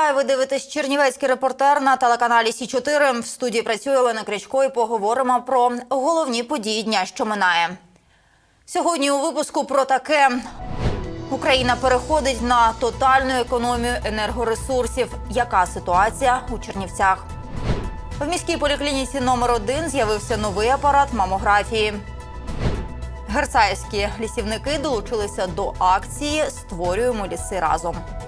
Вітаю, ви дивитесь Чернівецький репортер на телеканалі Сі 4 В студії працює Олена Крячко і поговоримо про головні події дня, що минає. Сьогодні у випуску про таке. Україна переходить на тотальну економію енергоресурсів. Яка ситуація у Чернівцях? В міській поліклініці номер 1 з'явився новий апарат мамографії. Герцаївські лісівники долучилися до акції Створюємо ліси разом. –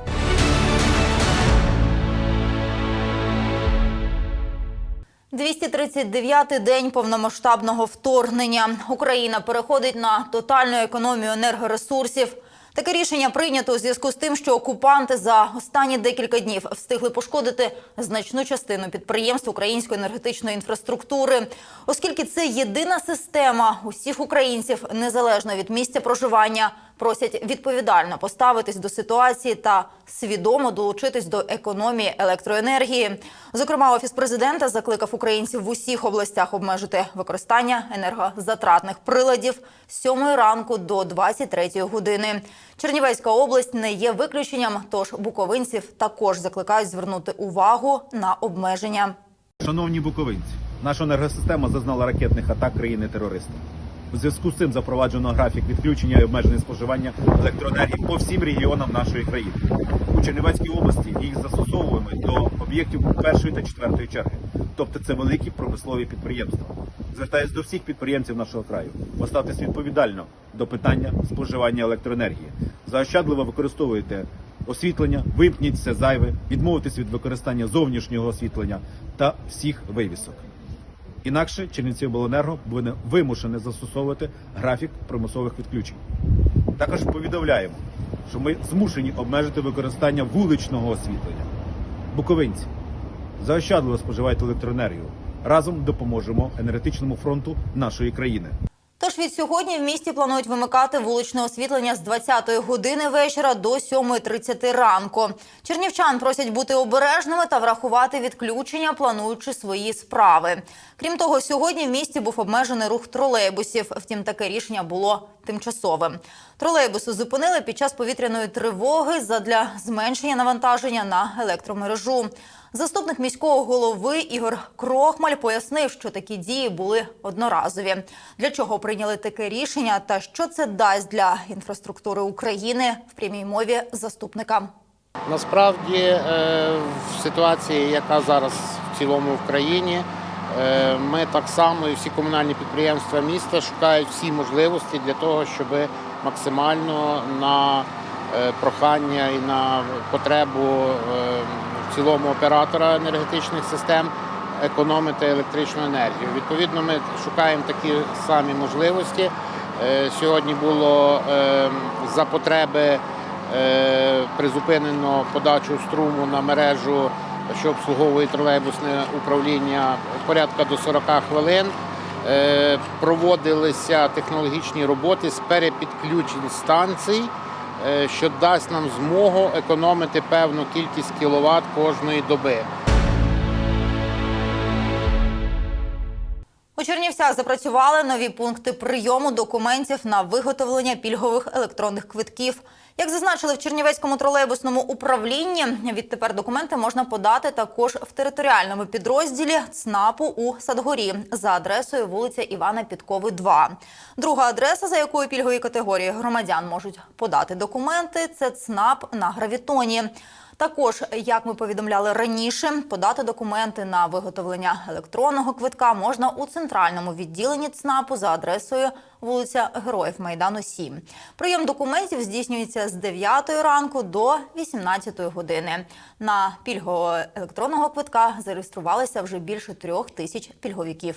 239-й день повномасштабного вторгнення. Україна переходить на тотальну економію енергоресурсів. Таке рішення прийнято у зв'язку з тим, що окупанти за останні декілька днів встигли пошкодити значну частину підприємств української енергетичної інфраструктури, оскільки це єдина система усіх українців, незалежно від місця проживання, просять відповідально поставитись до ситуації та свідомо долучитись до економії електроенергії. Зокрема, офіс президента закликав українців в усіх областях обмежити використання енергозатратних приладів з 7 ранку до 23 години. Чернівецька область не є виключенням, тож буковинців також закликають звернути увагу на обмеження. Шановні буковинці, наша енергосистема зазнала ракетних атак країни-терориста. У зв'язку з цим запроваджено графік відключення і обмеження споживання електроенергії по всім регіонам нашої країни. У Чернівецькій області їх застосовуємо до об'єктів першої та четвертої черги, тобто це великі промислові підприємства. Звертаюсь до всіх підприємців нашого краю. Поставтесь відповідально до питання споживання електроенергії. Заощадливо використовуйте освітлення, вимкніть все зайве, відмовитесь від використання зовнішнього освітлення та всіх вивісок. Інакше чільниці обленерго буде вимушене застосовувати графік примусових відключень. Також повідомляємо, що ми змушені обмежити використання вуличного освітлення. Буковинці, заощадливо споживайте електроенергію. Разом допоможемо енергетичному фронту нашої країни. Тож від сьогодні в місті планують вимикати вуличне освітлення з 20-ї години вечора до 7.30 ранку. Чернівчан просять бути обережними та врахувати відключення, плануючи свої справи. Крім того, сьогодні в місті був обмежений рух тролейбусів. Втім, таке рішення було тимчасовим. Тролейбуси зупинили під час повітряної тривоги задля зменшення навантаження на електромережу. Заступник міського голови Ігор Крохмаль пояснив, що такі дії були одноразові. Для чого прийняли таке рішення та що це дасть для інфраструктури України в прямій мові заступника. Насправді, е, в ситуації, яка зараз в цілому в країні, е, ми так само і всі комунальні підприємства міста шукають всі можливості для того, щоб максимально на е, прохання і на потребу цілому оператора енергетичних систем економити електричну енергію. Відповідно, ми шукаємо такі самі можливості. Е, Сьогодні було е, за потреби е, призупинено подачу струму на мережу, що обслуговує тролейбусне управління, порядка до 40 хвилин. Проводилися технологічні роботи з перепідключень станцій, що дасть нам змогу економити певну кількість кіловат кожної доби. У Чернівцях запрацювали нові пункти прийому документів на виготовлення пільгових електронних квитків. Як зазначили в Чернівецькому тролейбусному управлінні, відтепер документи можна подати також в територіальному підрозділі ЦНАПу у Садгорі за адресою вулиця Івана Підкови, 2. Друга адреса, за якою пільгові категорії громадян можуть подати документи, це ЦНАП на Гравітоні. Також, як ми повідомляли раніше, подати документи на виготовлення електронного квитка можна у центральному відділенні ЦНАПу за адресою вулиця Героїв Майдану 7. Прийом документів здійснюється з 9 ранку до 18 години. На пільгового електронного квитка зареєструвалися вже більше трьох тисяч пільговиків.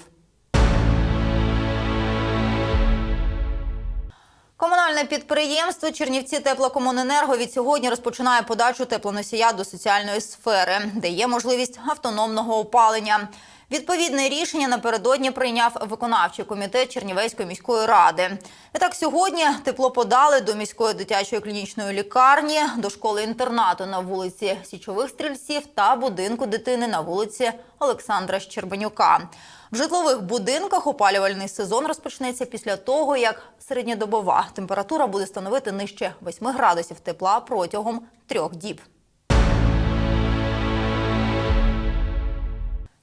Комунальне підприємство Чернівці Теплокомуненерго від сьогодні розпочинає подачу теплоносія до соціальної сфери, де є можливість автономного опалення. Відповідне рішення напередодні прийняв виконавчий комітет Чернівецької міської ради. І так сьогодні тепло подали до міської дитячої клінічної лікарні, до школи інтернату на вулиці Січових стрільців та будинку дитини на вулиці Олександра Щербанюка. В житлових будинках опалювальний сезон розпочнеться після того, як середньодобова температура буде становити нижче 8 градусів тепла протягом трьох діб.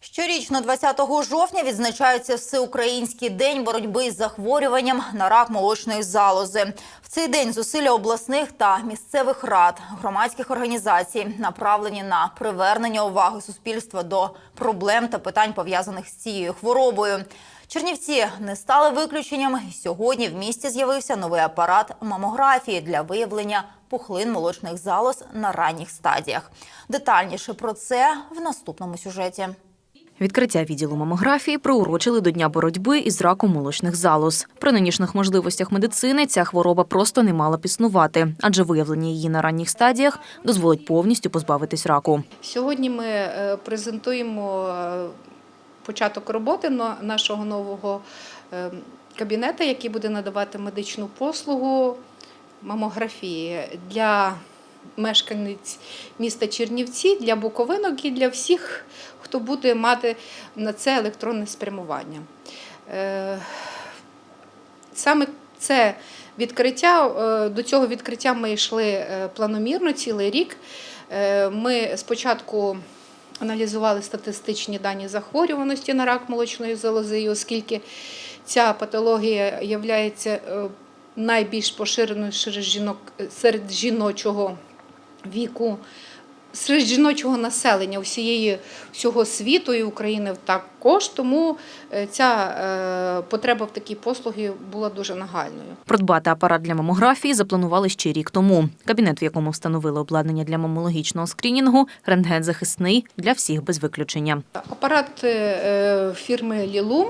Щорічно 20 жовтня відзначається Всеукраїнський день боротьби із захворюванням на рак молочної залози. В цей день зусилля обласних та місцевих рад, громадських організацій направлені на привернення уваги суспільства до проблем та питань пов'язаних з цією хворобою. Чернівці не стали виключенням. Сьогодні в місті з'явився новий апарат мамографії для виявлення пухлин молочних залоз на ранніх стадіях. Детальніше про це в наступному сюжеті. Відкриття відділу мамографії приурочили до дня боротьби із раком молочних залоз. При нинішніх можливостях медицини ця хвороба просто не мала б існувати, адже виявлення її на ранніх стадіях дозволить повністю позбавитись раку. Сьогодні ми е, презентуємо е, початок роботи нашого нового е, кабінету, який буде надавати медичну послугу мамографії для мешканець міста Чернівці, для буковинок і для всіх, хто буде мати на це електронне спрямування. Е, Саме це відкриття, е, до цього відкриття ми йшли е, планомірно цілий рік. Ми спочатку аналізували статистичні дані захворюваності на рак молочної залози, оскільки ця патологія є найбільш поширеною серед жіночого віку. Серед жіночого населення всієї всього світу і України також, тому е, ця е, потреба в такій послугі була дуже нагальною. Придбати апарат для мамографії запланували ще рік тому. Кабінет, в якому встановили обладнання для мамологічного скрінінгу, рентген захисний для всіх без виключення. Апарат е, фірми Лілум.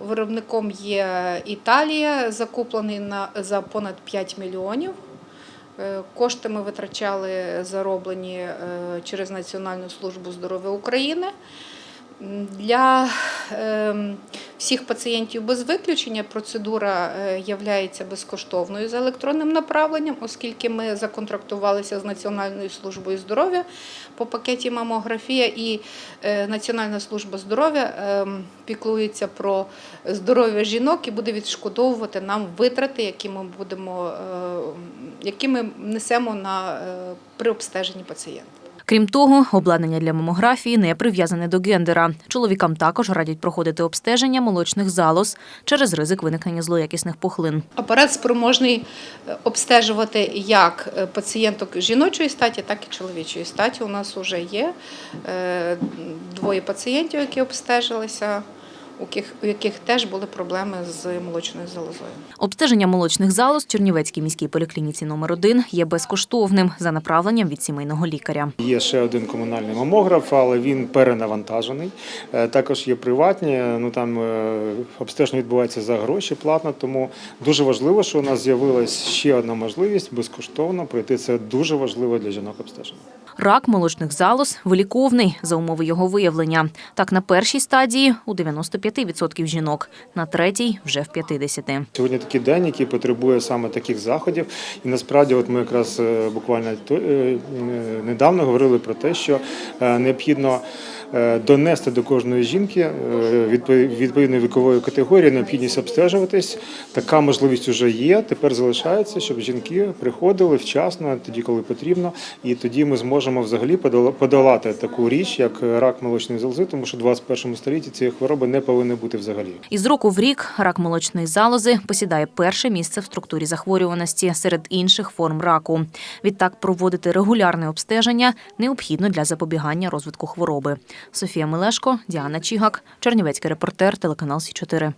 Виробником є Італія, закуплений на за понад 5 мільйонів. Е, Кошти ми витрачали зароблені е, через Національну службу здоров'я України. Для ем, всіх пацієнтів без виключення процедура є безкоштовною за електронним направленням, оскільки ми законтрактувалися з Національною службою здоров'я по пакеті мамографія, і е, Національна служба здоров'я ем, піклується про здоров'я жінок і буде відшкодовувати нам витрати, які ми будемо, е, які ми несемо на е, при обстеженні пацієнта. Крім того, обладнання для мамографії не прив'язане до гендера. Чоловікам також радять проходити обстеження молочних залоз через ризик виникнення злоякісних пухлин. Апарат спроможний е, обстежувати як е, пацієнток жіночої статі, так і чоловічої статі. У нас вже є е, двоє пацієнтів, які обстежилися, у яких, у яких теж були проблеми з молочною залозою. Обстеження молочних залоз в Чернівецькій міській поліклініці номер 1 є безкоштовним за направленням від сімейного лікаря. Є ще один комунальний мамограф, але він перенавантажений. Е, Також є приватні. Ну там е, обстеження відбувається за гроші платно. Тому дуже важливо, що у нас з'явилась ще одна можливість безкоштовно пройти. Це дуже важливо для жінок обстеження. Рак молочних залоз виліковний за умови його виявлення. Так, на першій стадії у 95% жінок, на третій вже в 50%. Сьогодні такий день, який потребує саме таких заходів. І насправді, от ми якраз е, буквально е, е, недавно говорили про те, що необхідно донести до кожної жінки е, відповідної вікової категорії необхідність обстежуватись. Така можливість вже є. Тепер залишається, щоб жінки приходили вчасно, тоді, коли потрібно, і тоді ми зможемо взагалі подола- подолати таку річ, як рак молочної залози, тому що в 21 столітті цієї хвороби не повинно бути взагалі. Із року в рік рак молочної залози посідає перше місце в структурі захворюваності серед інших форм раку. Відтак проводити регулярне обстеження необхідно для запобігання розвитку хвороби. Софія Милешко, Діана Чігак, Чернівецький репортер, телеканал Сі 4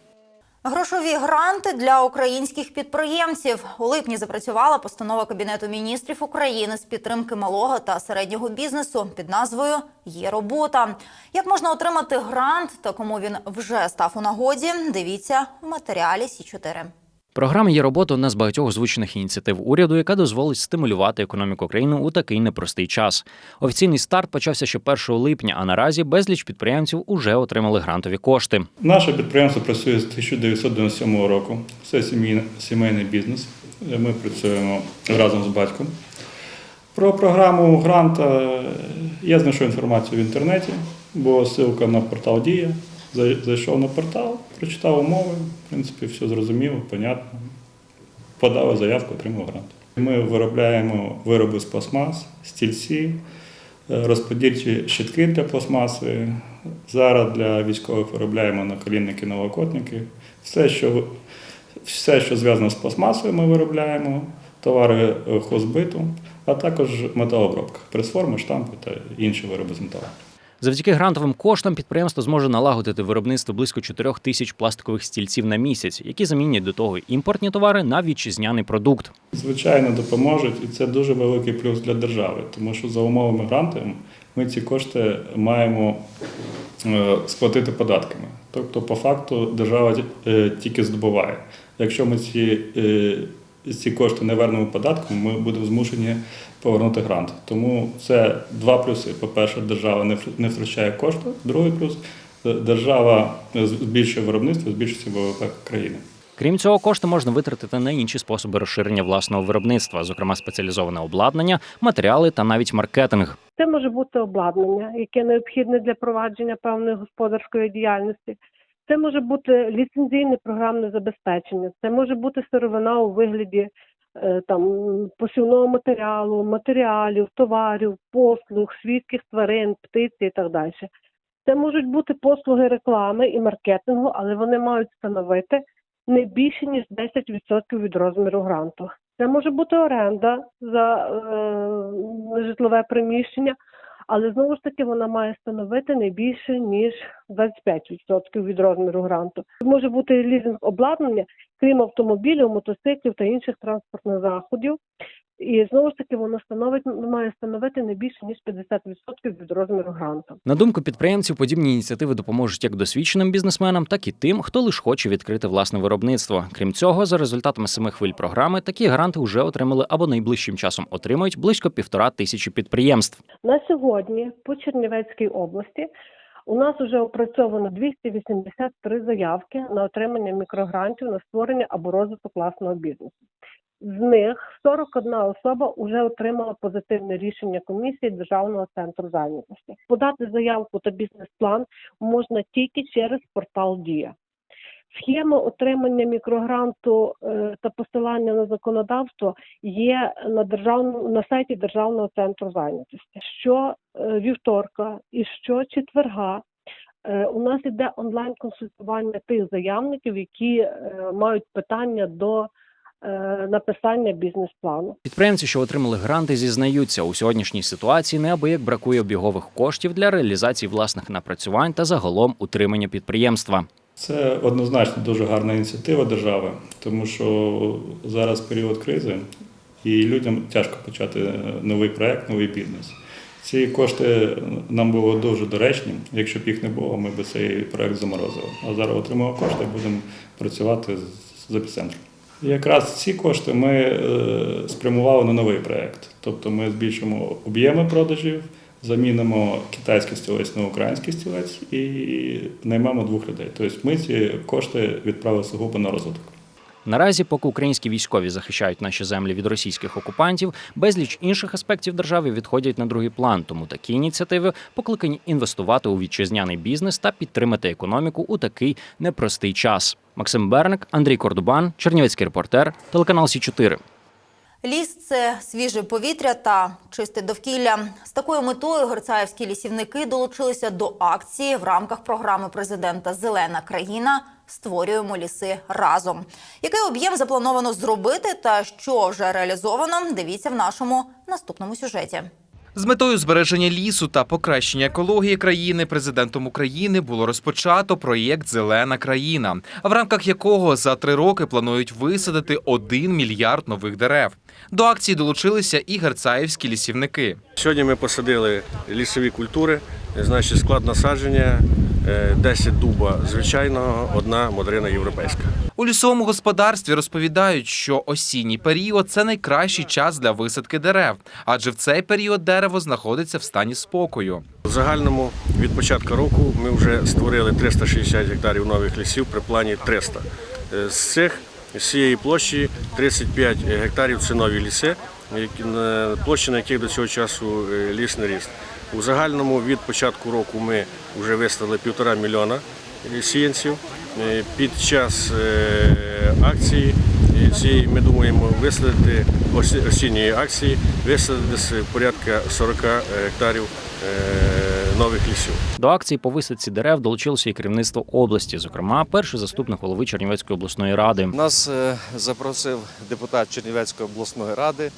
Грошові гранти для українських підприємців у липні запрацювала постанова Кабінету міністрів України з підтримки малого та середнього бізнесу під назвою Є робота. Як можна отримати грант та кому він вже став у нагоді? Дивіться в матеріалі Сі 4 Програма є робота одна з багатьох озвучених ініціатив уряду, яка дозволить стимулювати економіку країни у такий непростий час. Офіційний старт почався ще 1 липня, а наразі безліч підприємців уже отримали грантові кошти. Наше підприємство працює з 1997 року. Це сімейний, бізнес. Ми працюємо разом з батьком. Про програму грант е, я знайшов інформацію в інтернеті, бо ссылка на портал Дія. Зайшов на портал, прочитав умови, в принципі, все зрозуміло, понятно. Подав заявку, отримав грант. Ми виробляємо вироби з пластмас, стільці, е, розподільчі щитки для пластмаси, Зараз для військових виробляємо наколінники, новокотники. Все, що, все, що зв'язано з пластмасою, ми виробляємо, товари е, хозбиту, а також металообробка, пресформи, штампи та інші вироби з металу. Завдяки грантовим коштам підприємство зможе налагодити виробництво близько 4 тисяч пластикових стільців на місяць, які замінять до того імпортні товари на вітчизняний продукт. Звичайно, допоможуть, і це дуже великий плюс для держави, тому що за умовами гранту ми ці кошти маємо е, сплатити податками. Тобто, по факту, держава е, тільки здобуває. Якщо ми ці, е, ці кошти не вернемо податком, ми будемо змушені повернути грант. Тому це два плюси. По-перше, держава не втр- втрачає кошти. Другий плюс держава збільшує виробництво, збільшується ВВП країни. Крім цього, кошти можна витратити на інші способи розширення власного виробництва, зокрема спеціалізоване обладнання, матеріали та навіть маркетинг. Це може бути обладнання, яке необхідне для провадження певної господарської діяльності. Це може бути ліцензійне програмне забезпечення, це може бути сировина у вигляді е, там посівного матеріалу, матеріалів, товарів, послуг, свідких тварин, птиці і так далі. Це можуть бути послуги реклами і маркетингу, але вони мають становити не більше ніж 10% від розміру гранту. Це може бути оренда за е, житлове приміщення, але знову ж таки вона має становити не більше ніж 25% від розміру гранту. Може бути лізинг обладнання, крім автомобілів, мотоциклів та інших транспортних заходів. І знову ж таки воно становить має становити не більше ніж 50% від розміру гранту. На думку підприємців, подібні ініціативи допоможуть як досвідченим бізнесменам, так і тим, хто лише хоче відкрити власне виробництво. Крім цього, за результатами семи хвиль програми, такі гранти вже отримали або найближчим часом отримають близько півтора тисячі підприємств. На сьогодні по Чернівецькій області у нас вже опрацьовано 283 заявки на отримання мікрогрантів на створення або розвиток власного бізнесу. З них 41 особа вже отримала позитивне рішення комісії Державного центру зайнятості. Подати заявку та бізнес-план можна тільки через портал Дія. Схема отримання мікрогранту е, та посилання на законодавство є на державному на сайті Державного центру зайнятості. Що е, вівторка і що четверга е, у нас іде онлайн консультування тих заявників, які мають питання до написання бізнес-плану. Підприємці, що отримали гранти, зізнаються у сьогоднішній ситуації неабияк бракує обігових коштів для реалізації власних напрацювань та загалом утримання підприємства. Це однозначно дуже гарна ініціатива держави, тому що зараз період кризи і людям тяжко почати новий проект, новий бізнес. Ці кошти нам було дуже доречні. Якщо б їх не було, ми б цей проект заморозили. А зараз отримуємо кошти, будемо працювати з- з епіцентром. Якраз ці кошти ми е, спрямували на новий проект. Тобто ми збільшимо об'єми продажів, замінимо китайський стілець на український стілець і наймемо двох людей. Тобто ми ці кошти відправили сугубо на розвиток. Наразі, поки українські військові захищають наші землі від російських окупантів, безліч інших аспектів держави відходять на другий план. Тому такі ініціативи покликані інвестувати у вітчизняний бізнес та підтримати економіку у такий непростий час. Максим Берник, Андрій Кордубан, Чернівецький репортер, телеканал Сі 4 Ліс це свіже повітря та чисте довкілля. З такою метою герцаївські лісівники долучилися до акції в рамках програми президента Зелена країна. Створюємо ліси разом. Який об'єм заплановано зробити та що вже реалізовано? Дивіться в нашому наступному сюжеті. З метою збереження лісу та покращення екології країни президентом України було розпочато проєкт Зелена країна, в рамках якого за три роки планують висадити 1 мільярд нових дерев. До акції долучилися і герцаївські лісівники. Сьогодні ми посадили лісові культури, значить склад насадження 10 дуба звичайного, одна модрина європейська. У лісовому господарстві розповідають, що осінній період це найкращий час для висадки дерев, адже в цей період дерево знаходиться в стані спокою. В загальному від початку року ми вже створили 360 гектарів нових лісів при плані 300. Е, З цих з цієї площі 35 гектарів це нові ліси, які- на- яких до цього часу е, ліс не ріс. У загальному від початку року ми вже виставили півтора мільйона сіянців. Е, Під час е, акції е, цієї ми думаємо висадити осінньої акції, висадити десь порядка 40 гектарів нових лісів. До акції по висадці дерев долучилося і керівництво області, зокрема, перший заступник голови Чернівецької обласної ради. Нас запросив депутат Чернівецької обласної ради,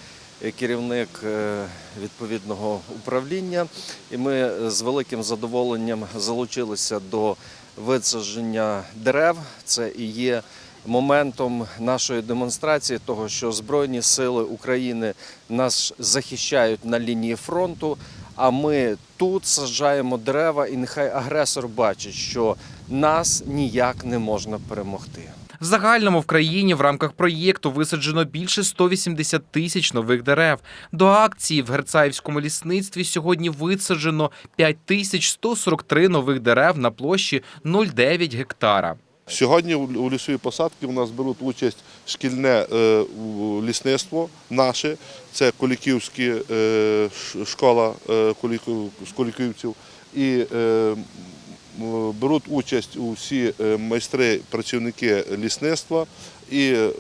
керівник е, відповідного управління, і ми з великим задоволенням залучилися до висадження дерев. Це і є моментом нашої демонстрації, того, що Збройні сили України нас захищають на лінії фронту. А ми тут саджаємо дерева, і нехай агресор бачить, що нас ніяк не можна перемогти. В загальному в країні в рамках проєкту висаджено більше 180 тисяч нових дерев. До акції в Герцаївському лісництві сьогодні висаджено 5143 нових дерев на площі 0,9 гектара. Сьогодні у лісовій посадці у нас беруть участь шкільне е, лісництво наше, це Куліківська е, школа е, з Куліківців. І беруть участь усі е, майстри, працівники лісництва і е,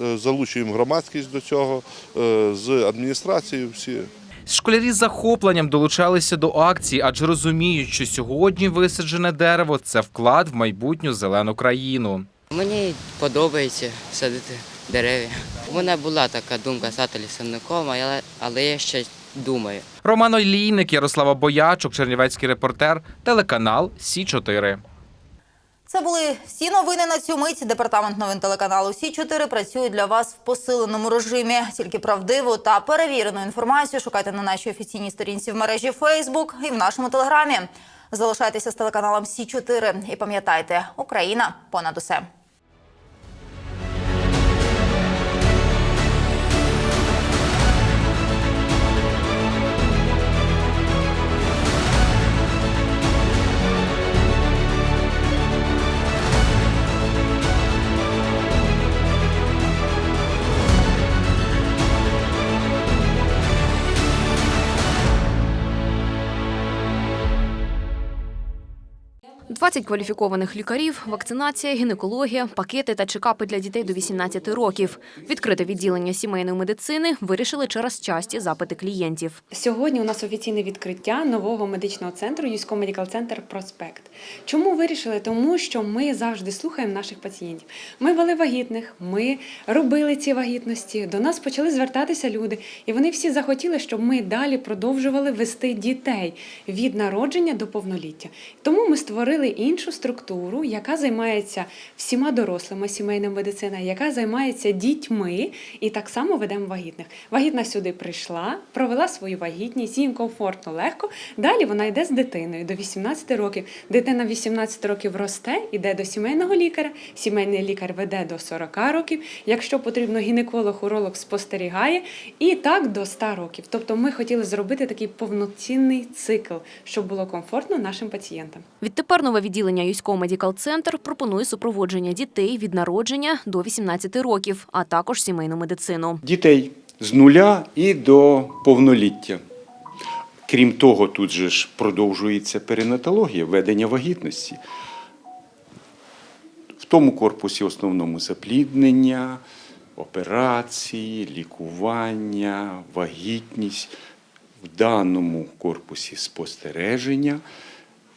е, залучуємо громадськість до цього е, з адміністрацією. Всі. Школярі з захопленням долучалися до акції, адже розуміють, що сьогодні висаджене дерево це вклад в майбутню зелену країну. Мені подобається садити дерева. У мене була така думка стати лісівником, але, але я ще думаю. Роман Олійник, Ярослава Боячук, Чернівецький репортер, телеканал Сі 4 Це були всі новини на цю мить. Департамент новин телеканалу Сі 4 працює для вас в посиленому режимі. Тільки правдиву та перевірену інформацію шукайте на нашій офіційній сторінці в мережі Facebook і в нашому телеграмі. Залишайтеся з телеканалом Сі 4 і пам'ятайте, Україна понад усе. – 20 кваліфікованих лікарів, вакцинація, гінекологія, пакети та чекапи для дітей до 18 років. Відкрите відділення сімейної медицини вирішили через часті запити клієнтів. Сьогодні у нас офіційне відкриття нового медичного центру Юсько Медикал Центр Проспект. Чому вирішили? Тому що ми завжди слухаємо наших пацієнтів. Ми вели вагітних, ми робили ці вагітності. До нас почали звертатися люди, і вони всі захотіли, щоб ми далі продовжували вести дітей від народження до повноліття. Тому ми створили іншу структуру, яка займається всіма дорослими сімейна медицина, яка займається дітьми, і так само ведемо вагітних. Вагітна сюди прийшла, провела свою вагітність, їм комфортно, легко. Далі вона йде з дитиною до 18 років. Дитина 18 років росте, іде до сімейного лікаря. Сімейний лікар веде до 40 років. Якщо потрібно, гінеколог, уролог спостерігає, і так до 100 років. Тобто, ми хотіли зробити такий повноцінний цикл, щоб було комфортно нашим пацієнтам. Відтепер нове відділення Юсько Медикал Центр пропонує супроводження дітей від народження до 18 років, а також сімейну медицину. Дітей з нуля і до повноліття. Крім того, тут же ж продовжується перинатологія, ведення вагітності. В тому корпусі основному запліднення, операції, лікування, вагітність. В даному корпусі спостереження,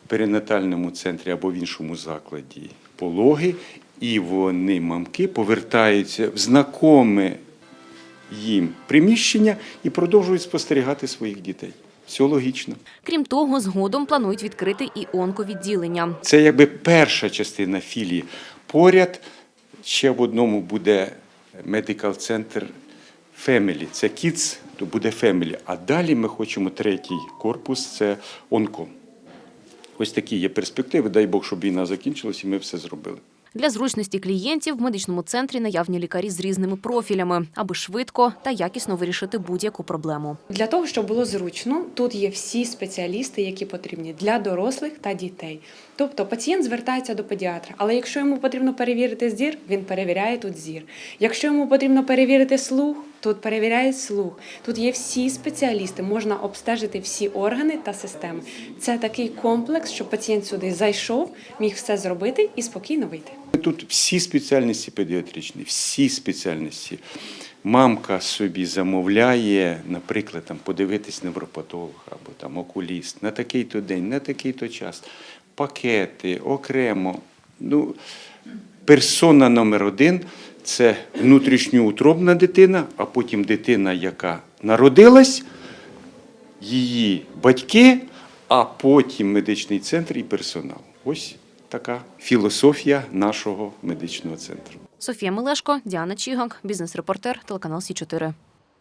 перинатальному центрі або в іншому закладі пологи, і вони, мамки, повертаються в знакоме їм приміщення і продовжують спостерігати своїх дітей. Все логічно. Крім того, згодом планують відкрити і онковідділення. Це якби перша частина філії. Поряд ще в одному буде Medical Center Family. Це Kids, то буде Family. А далі ми хочемо третій корпус це онко. Ось такі є перспективи. Дай Бог, щоб війна закінчилась, і ми все зробили. Для зручності клієнтів в медичному центрі наявні лікарі з різними профілями, аби швидко та якісно вирішити будь-яку проблему. Для того, щоб було зручно, тут є всі спеціалісти, які потрібні для дорослих та дітей. Тобто пацієнт звертається до педіатра, але якщо йому потрібно перевірити зір, він перевіряє тут зір. Якщо йому потрібно перевірити слух, тут перевіряє слух. Тут є всі спеціалісти, можна обстежити всі органи та системи. Це такий комплекс, щоб пацієнт сюди зайшов, міг все зробити і спокійно вийти. Тут всі спеціальності педіатричні, всі спеціальності. мамка собі замовляє, наприклад, там, подивитись невропатолога або там, окуліст на такий-то день, на такий-то час, пакети окремо. Ну, персона номер один це внутрішньоутробна дитина, а потім дитина, яка народилась, її батьки, а потім медичний центр і персонал. Ось така філософія нашого медичного центру. Софія Мелешко, Діана Чігак, бізнес-репортер, телеканал Сі 4